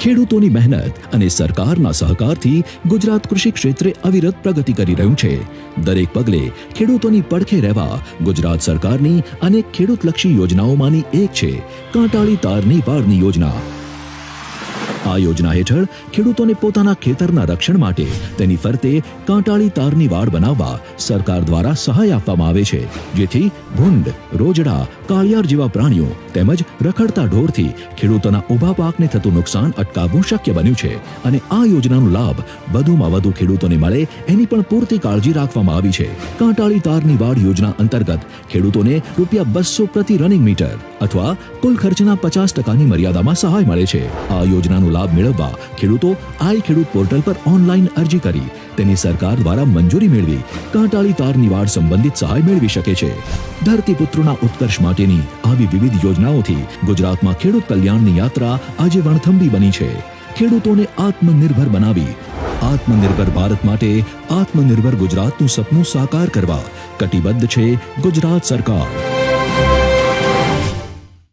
ખેડૂતોની મહેનત અને સરકારના સહકારથી ગુજરાત કૃષિ ક્ષેત્રે અવિરત પ્રગતિ કરી રહ્યું છે. દરેક પગલે ખેડૂતોની પડખે રહેવા ગુજરાત સરકારની અનેક ખેડૂતલક્ષી યોજનાઓમાંની એક છે, કાંટાળી તારની વાડની યોજના. આ યોજના હેઠળ ખેડૂતોને પોતાના ખેતરના રક્ષણ માટે તેની ફરતે કાંટાળી તારની વાડ બનાવવા સરકાર દ્વારા સહાય આપવામાં આવે છે, જેથી ભૂંડ, રોજડા કાળિયાર જેવા પ્રાણીઓ તેમજ રખડતા ઢોરથી ખેડૂતોના ઊભા પાકને થતું નુકસાન અટકાવવું શક્ય બન્યું છે અને આ યોજનાનો લાભ વધુમાં વધુ ખેડૂતોને મળે એની પણ પૂરતી કાળજી રાખવામાં આવી છે. કાંટાળી તારની વાડ યોજના અંતર્ગત ખેડૂતોને રૂપિયા બસો પ્રતિ રનિંગ મીટર અથવા કુલ ખર્ચના પચાસ ટકાની મર્યાદામાં સહાય મળે છે. આ યોજનાનો લાભ મેળવવા ખેડૂતો આઈ ખેડૂત પોર્ટલ પર ઓનલાઈન અરજી કરી તેની સરકાર દ્વારા મંજૂરી મેળવી કાંટાળી તાર વાડ સંબંધિત સહાય મેળવી શકે છે. ધરતીપુત્રોના ઉત્કર્ષ માટેની આવી વિવિધ યોજનાઓથી ગુજરાતમાં ખેડૂત કલ્યાણની યાત્રા આજે વણથંભી બની છે. ખેડૂતોને આત્મનિર્ભર બનાવી, આત્મનિર્ભર ભારત માટે આત્મનિર્ભર ગુજરાતનું સપનું સાકાર કરવા કટિબદ્ધ છે ગુજરાત સરકાર.